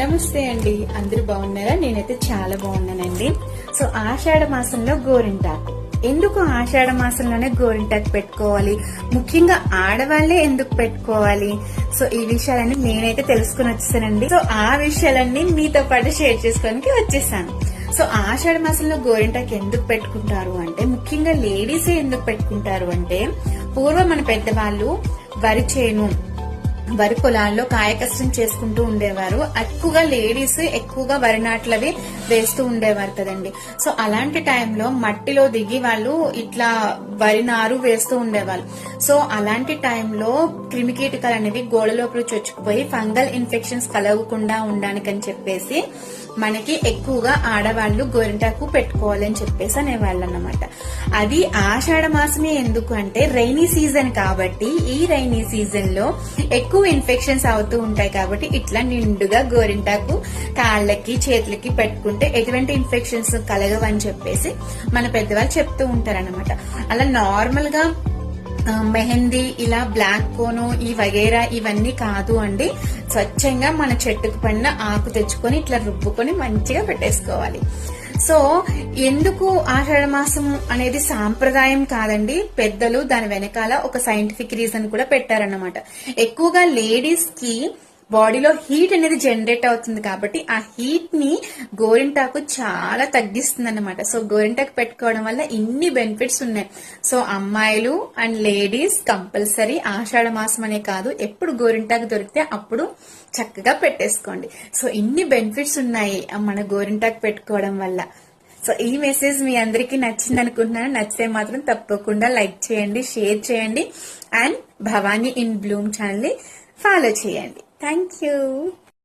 నమస్తే అండి. అందరూ బాగున్నారా? నేనైతే చాలా బాగున్నానండి. సో ఆషాఢ మాసంలో గోరింటాకు ఎందుకు ఆషాఢ మాసంలోనే గోరింటాకు పెట్టుకోవాలి? ముఖ్యంగా ఆడవాళ్ళే ఎందుకు పెట్టుకోవాలి? సో ఈ విషయాలన్నీ నేనైతే తెలుసుకుని వచ్చేసానండి. సో ఆ విషయాలన్నీ మీతో పాటు షేర్ చేసుకోవడానికి వచ్చేసాను. సో ఆషాఢ మాసంలో గోరింటాకు ఎందుకు పెట్టుకుంటారు అంటే ముఖ్యంగా లేడీసే ఎందుకు పెట్టుకుంటారు అంటే పూర్వం మన పెద్దవాళ్ళు వరి చేను వరి పొలాల్లో కాయకష్టం చేసుకుంటూ ఉండేవారు. ఎక్కువగా లేడీస్ ఎక్కువగా వరి నాట్లవి వేస్తూ ఉండేవారు కదండి. సో అలాంటి టైంలో మట్టిలో దిగి వాళ్ళు ఇట్లా వరి నారు వేస్తూ ఉండేవాళ్ళు. సో అలాంటి టైంలో క్రిమికీటకాలు అనేవి గోడ లోపల చొచ్చుకుపోయి ఫంగల్ ఇన్ఫెక్షన్స్ కలగకుండా ఉండడానికని చెప్పేసి మనకి ఎక్కువగా ఆడవాళ్ళు గోరింటాకు పెట్టుకోవాలని చెప్పేసి అనేవాళ్ళు అన్నమాట అది ఆషాఢ మాసమే ఎందుకు అంటే రైనీ సీజన్ కాబట్టి ఈ రైనీ సీజన్లో ఎక్కువ ఇన్ఫెక్షన్స్ అవుతూ ఉంటాయి కాబట్టి ఇట్లా నిండుగా గోరింటాకు కాళ్ళకి చేతులకి పెట్టుకుంటే ఎటువంటి ఇన్ఫెక్షన్స్ కలగవని చెప్పేసి మన పెద్దవాళ్ళు చెప్తూ ఉంటారనమాట అలా నార్మల్గా మెహందీ ఇలా బ్లాక్ కోను ఈ వగేరా ఇవన్నీ కాదు అండి. స్వచ్ఛంగా మన చెట్టుకు పడిన ఆకు తెచ్చుకొని ఇట్లా రుబ్బుకొని మంచిగా పెట్టేసుకోవాలి. సో ఎందుకు ఆషాఢ మాసం అనేది సాంప్రదాయం కాదండి? పెద్దలు దాని వెనకాల ఒక సైంటిఫిక్ రీజన్ కూడా పెట్టారన్నమాట. ఎక్కువగా లేడీస్కి బాడీలో హీట్ అనేది జనరేట్ అవుతుంది కాబట్టి ఆ హీట్ని గోరింటాకు చాలా తగ్గిస్తుంది అనమాట సో గోరింటాకు పెట్టుకోవడం వల్ల ఇన్ని బెనిఫిట్స్ ఉన్నాయి. సో అమ్మాయిలు అండ్ లేడీస్ కంపల్సరీ ఆషాఢ మాసం అనే కాదు ఎప్పుడు గోరింటాకు దొరికితే అప్పుడు చక్కగా పెట్టేసుకోండి. సో ఇన్ని బెనిఫిట్స్ ఉన్నాయి మన గోరింటాకు పెట్టుకోవడం వల్ల. సో ఈ మెసేజ్ మీ అందరికీ నచ్చింది అనుకుంటున్నాను. నచ్చితే మాత్రం తప్పకుండా లైక్ చేయండి షేర్ చేయండి అండ్ భవానీ ఇన్ బ్లూమ్ ఛానల్ని ఫాలో చేయండి. Thank you.